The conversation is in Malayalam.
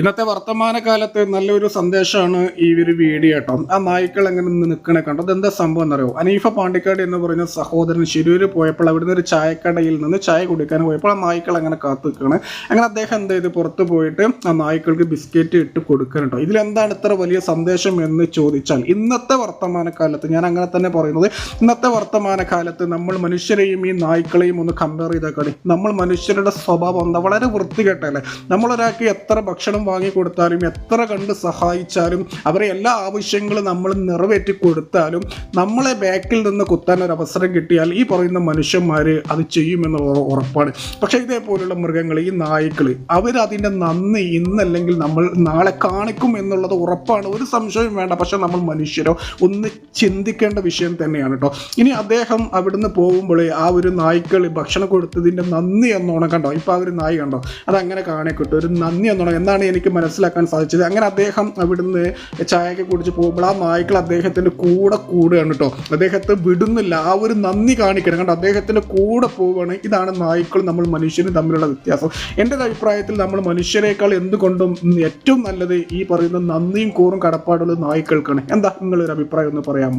ഇന്നത്തെ വർത്തമാനകാലത്ത് നല്ലൊരു സന്ദേശമാണ് ഈ ഒരു വീഡിയോ കേട്ടോ. ആ നായ്ക്കൾ എങ്ങനെ നിന്ന് നിൽക്കണേ കണ്ടോ? അതെന്താ സംഭവം എന്നറിയോ? അനീഫ പാണ്ടിക്കാട് എന്ന് പറയുന്ന സഹോദരൻ ശിരൂര് പോയപ്പോൾ അവിടുന്ന് ഒരു ചായക്കടയിൽ നിന്ന് ചായ കുടിക്കാൻ പോയപ്പോൾ ആ നായ്ക്കൾ അങ്ങനെ കാത്തു നിൽക്കുകയാണ് അങ്ങനെ അദ്ദേഹം എന്ത് ചെയ്ത്? പുറത്ത് പോയിട്ട് ആ നായ്ക്കൾക്ക് ബിസ്ക്കറ്റ് ഇട്ട് കൊടുക്കണം കേട്ടോ ഇതിലെന്താണ് ഇത്ര വലിയ സന്ദേശം എന്ന് ചോദിച്ചാൽ ഇന്നത്തെ വർത്തമാനകാലത്ത് ഞാൻ അങ്ങനെ തന്നെ പറയുന്നത് ഇന്നത്തെ വർത്തമാനകാലത്ത് നമ്മൾ മനുഷ്യരെയും ഈ നായ്ക്കളെയും ഒന്ന് കമ്പയർ ചെയ്താൽ കളി നമ്മൾ മനുഷ്യരുടെ സ്വഭാവം എന്താ? വളരെ വൃത്തികെട്ടല്ലേ? നമ്മളൊരാൾക്ക് എത്ര ഭക്ഷണം വാങ്ങി കൊടുത്താലും എത്ര കണ്ട് സഹായിച്ചാലും അവരെ എല്ലാ ആവശ്യങ്ങളും നമ്മൾ നിറവേറ്റി കൊടുത്താലും നമ്മളെ ബാക്കിൽ നിന്ന് കുത്താൻ ഒരു അവസരം കിട്ടിയാൽ ഈ പറയുന്ന മനുഷ്യന്മാർ അത് ചെയ്യുമെന്നുള്ള ഉറപ്പാണ്. പക്ഷേ ഇതേപോലുള്ള മൃഗങ്ങൾ ഈ നായ്ക്കൾ അവരതിന്റെ നന്ദി ഇന്നല്ലെങ്കിൽ നമ്മൾ നാളെ കാണിക്കും എന്നുള്ളത് ഉറപ്പാണ്. ഒരു സംശയവും വേണ്ട. പക്ഷേ നമ്മൾ മനുഷ്യരോ ഒന്ന് ചിന്തിക്കേണ്ട വിഷയം തന്നെയാണ് കേട്ടോ. ഇനി അദ്ദേഹം അവിടുന്ന് പോകുമ്പോൾ ആ ഒരു നായ്ക്കൾ ഭക്ഷണം കൊടുത്തതിന്റെ നന്ദി എന്നോണം കണ്ടോ? ഇപ്പോൾ ആ ഒരു നായി കണ്ടോ? അതങ്ങനെ കിട്ടും. ഒരു നന്ദി എന്നോണം. എന്നാണ് എനിക്ക് മനസ്സിലാക്കാൻ സാധിച്ചത്. അങ്ങനെ അദ്ദേഹം അവിടുന്ന് ചായയൊക്കെ കുടിച്ച് പോകുമ്പോൾ ആ നായ്ക്കൾ അദ്ദേഹത്തിന്റെ കൂടെ കൂടുകയാണ് കേട്ടോ. അദ്ദേഹത്തെ വിടുന്നില്ല. ആ ഒരു നന്ദി കാണിക്കണം. കണ്ടോ? അദ്ദേഹത്തിന്റെ കൂടെ പോവുകയാണ്. ഇതാണ് നായ്ക്കൾ നമ്മൾ മനുഷ്യനും തമ്മിലുള്ള വ്യത്യാസം. എന്റെ അഭിപ്രായത്തിൽ നമ്മൾ മനുഷ്യരെക്കാൾ എന്തുകൊണ്ടും ഏറ്റവും നല്ലത് ഈ പറയുന്ന നന്ദിയും കൂറും കടപ്പാടുള്ള നായ്ക്കൾക്കാണ്. എന്താ നിങ്ങളൊരു അഭിപ്രായം ഒന്ന് പറയാമോ?